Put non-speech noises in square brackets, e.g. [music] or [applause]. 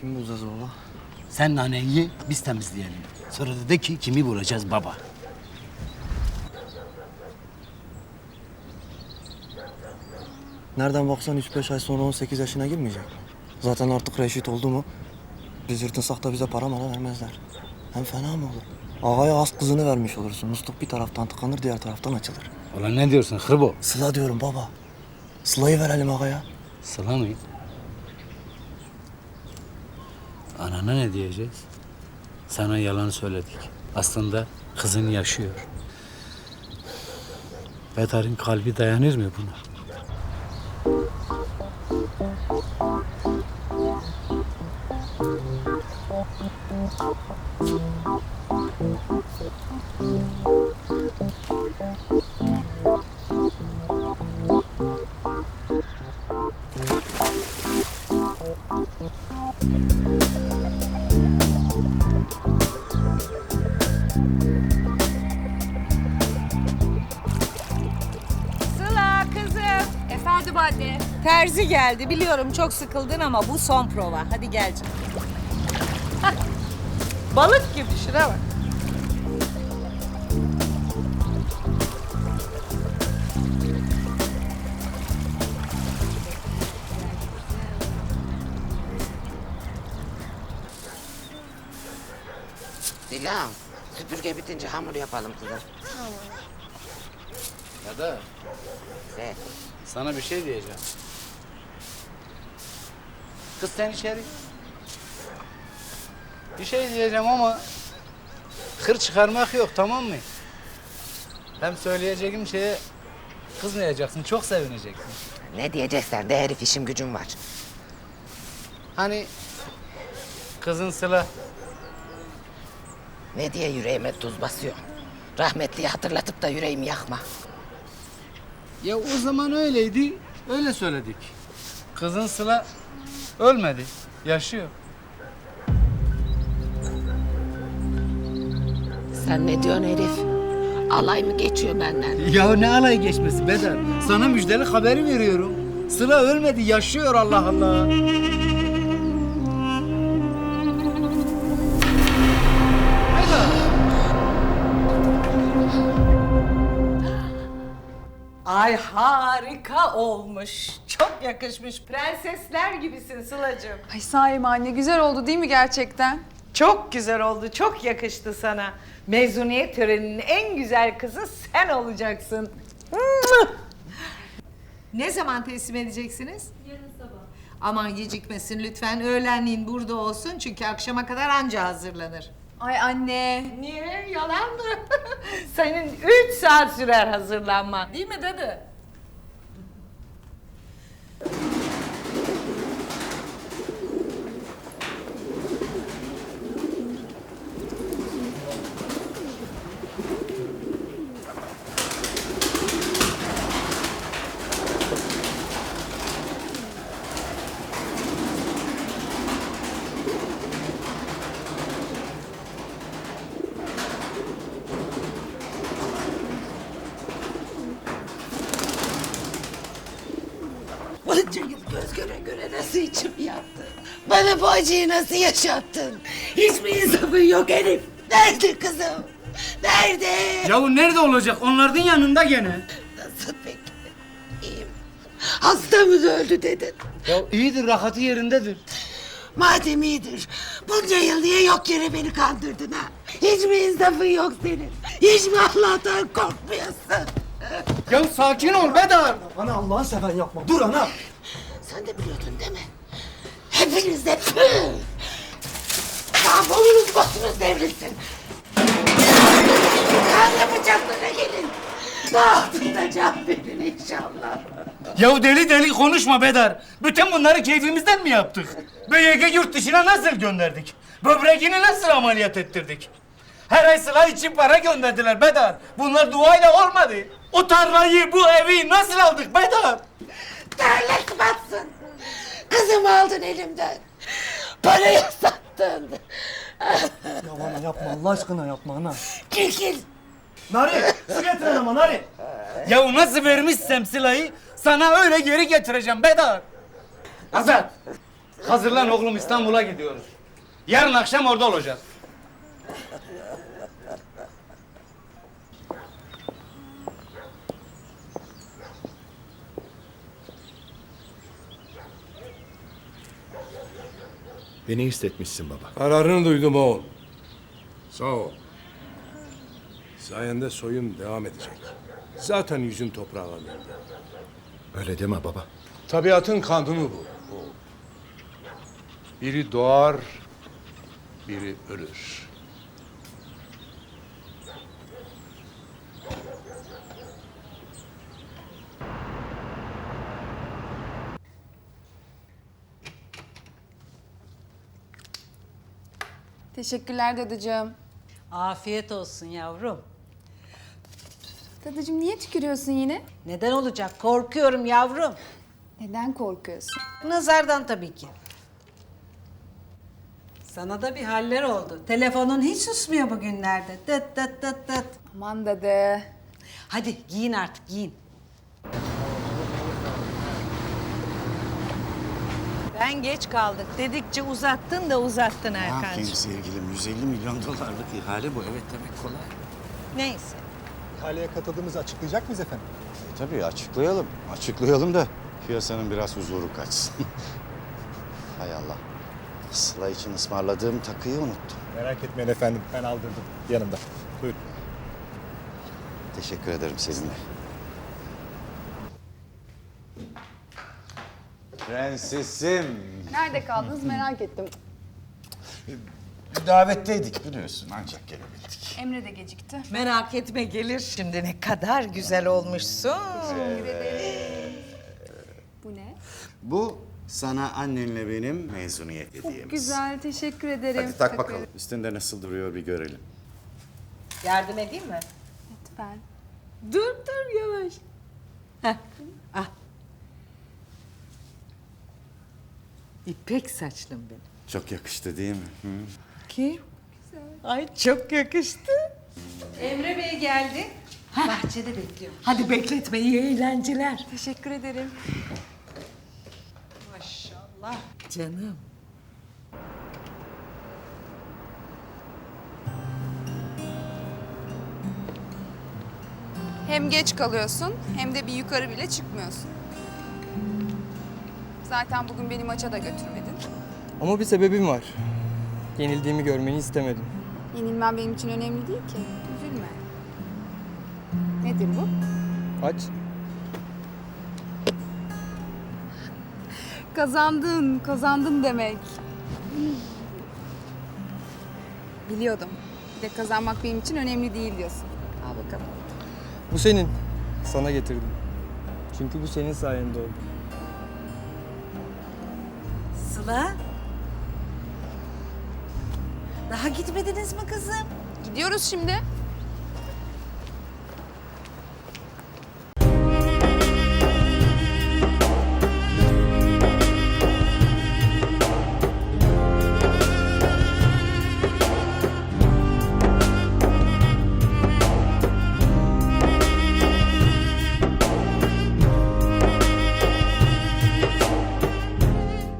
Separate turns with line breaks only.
Kim bulacağız baba?
Sen naneyi ye, biz temizleyelim. Sonra da de ki kimi vuracağız baba.
Nereden baksan 3-5 ay sonra 18 yaşına girmeyecek mi? Zaten artık reşit oldu mu biz yırtınsak da bize para mara vermezler. Hem fena mı olur? Ağaya az kızını vermiş olursun. Musluk bir taraftan tıkanır diğer taraftan açılır.
Ulan ne diyorsun hırbo?
Sıla diyorum baba. Sıla'yı verelim ağaya.
Sıla mı? Anana ne diyeceğiz? Sana yalan söyledik. Aslında kızın yaşıyor. Bedar'ın kalbi dayanır mı buna?
Sıla Terzi geldi. Biliyorum çok sıkıldın ama bu son prova. Hadi gel canım. Balık gibi şuna bak.
Dilan, süpürge bitince hamur yapalım kızım.
Ya da sana bir şey diyeceğim. Kız sen içeri. Bir şey diyeceğim ama hır çıkarmak yok tamam mı? Hem söyleyeceğim şeye kızmayacaksın, çok sevineceksin.
Ne diyeceksen de herif işim gücüm var.
Hani kızın Sıla
Ne diye yüreğime tuz basıyor. Rahmetliyi hatırlatıp da yüreğimi yakma.
Ya o zaman öyleydi, öyle söyledik. Kızın Sıla ölmedi, yaşıyor.
Sen ne diyorsun herif? Alay mı geçiyor benden?
Ya ne alay geçmesi Bedar? Sana müjdeli haberi veriyorum. Sıla ölmedi, yaşıyor Allah Allah.
Ay harika olmuş. Çok yakışmış. Prensesler gibisin Sıla'cığım.
Ay sahi mi anne güzel oldu değil mi gerçekten?
Çok güzel oldu. Çok yakıştı sana. Mezuniyet töreninin en güzel kızı sen olacaksın. Ne zaman teslim edeceksiniz? Yarın sabah. Aman gecikmesin lütfen. Öğlenliğin burada olsun çünkü akşama kadar anca hazırlanır.
Ay anne.
Niye? Yalan mı? [laughs] Senin üç saat sürer hazırlanman. Değil mi dadı?
Bunca yıl göz göre göre nasıl içim yattı? Bana bu acıyı nasıl yaşattın? Hiç mi insafın yok herif? Nerede kızım? Nerede?
Yahu nerede olacak? Onların yanında gene.
Nasıl peki? İyiyim. Hasta mı öldü dedin?
Ya iyidir, rahatı yerindedir.
Madem iyidir, bunca yıl niye yok yere beni kandırdın ha? Hiç mi insafın yok senin? Hiç mi Allah'tan korkmuyorsun?
Ya sakin ol Bedar.
Ana Allah'ın seven yapma. Dur ana.
Sen de biliyordun değil mi? Hepiniz de püh! Daha boynunuz başınız devrilsin. Kanlı bıçaklara gelin. Dağıtın can verin inşallah.
Ya deli deli konuşma Bedar. Bütün bunları keyfimizden mi yaptık? BYG yurt dışına nasıl gönderdik? Böbreğini nasıl ameliyat ettirdik? Her ay sıla için para gönderdiler Bedar. Bunlar duayla olmadı. O tarlayı, bu evi nasıl aldık Bedar?
Terlet batsın. Kızımı aldın elimden. Parayı sattın.
Ya ana yapma Allah aşkına yapma ana.
Çekil.
Nari su getirin ama Nari.
Ya nasıl vermişsem Sıla'yı sana öyle geri getireceğim Bedar.
Azat.
Hazırlan oğlum İstanbul'a gidiyoruz. Yarın akşam orada olacağız.
Beni hissetmişsin baba.
Kararını duydum oğul. Sağ ol. Sayende soyum devam edecek. Zaten yüzüm toprağa döndü.
Öyle deme baba.
Tabiatın kanunu bu. oğul. Biri doğar, biri ölür.
Teşekkürler dadıcığım.
Afiyet olsun yavrum.
Dadıcığım niye tükürüyorsun yine?
Neden olacak? Korkuyorum yavrum.
Neden korkuyorsun?
Nazardan tabii ki. Sana da bir haller oldu. Telefonun hiç susmuyor bugünlerde. Dıt dıt dıt dıt.
Aman dadı.
Hadi giyin artık giyin.
Ben geç kaldık dedikçe uzattın da uzattın
Ne yapayım
Erkancığım.
sevgilim? 150 milyon dolarlık ihale bu. Evet demek kolay.
Neyse.
İhaleye katıldığımızı açıklayacak mıyız efendim?
E, tabii açıklayalım. Açıklayalım da piyasanın biraz huzuru kaçsın. [laughs] Hay Allah. Sıla için ısmarladığım takıyı unuttum.
Merak etmeyin efendim. Ben aldırdım yanımda. Buyurun.
Teşekkür ederim seninle. Prensesim.
Nerede kaldınız merak ettim.
Davetteydik biliyorsun ancak gelebildik.
Emre de gecikti.
Merak etme gelir şimdi ne kadar güzel olmuşsun.
Bu ne?
Bu sana annenle benim mezuniyet hediyemiz.
Güzel teşekkür ederim.
Hadi tak bakalım. Üstünde nasıl duruyor bir görelim.
Yardım edeyim mi?
Lütfen.
Dur dur yavaş. Heh. Ah. İpek saçlım benim.
Çok yakıştı değil mi? Hı?
Ki? Ay çok yakıştı. Emre Bey geldi. Bahçede bekliyor.
Hadi bekletme iyi eğlenceler.
Teşekkür ederim.
Maşallah.
Canım.
Hem geç kalıyorsun hem de bir yukarı bile çıkmıyorsun. Zaten bugün beni maça da götürmedin.
Ama bir sebebim var. Yenildiğimi görmeni istemedim.
Yenilmem benim için önemli değil ki. Üzülme. Nedir bu?
Aç. [laughs]
Kazandın, kazandın demek. Biliyordum. Bir de kazanmak benim için önemli değil diyorsun. Al bakalım.
Bu senin. Sana getirdim. Çünkü bu senin sayende oldu.
Sıla. Daha gitmediniz mi kızım?
Gidiyoruz şimdi.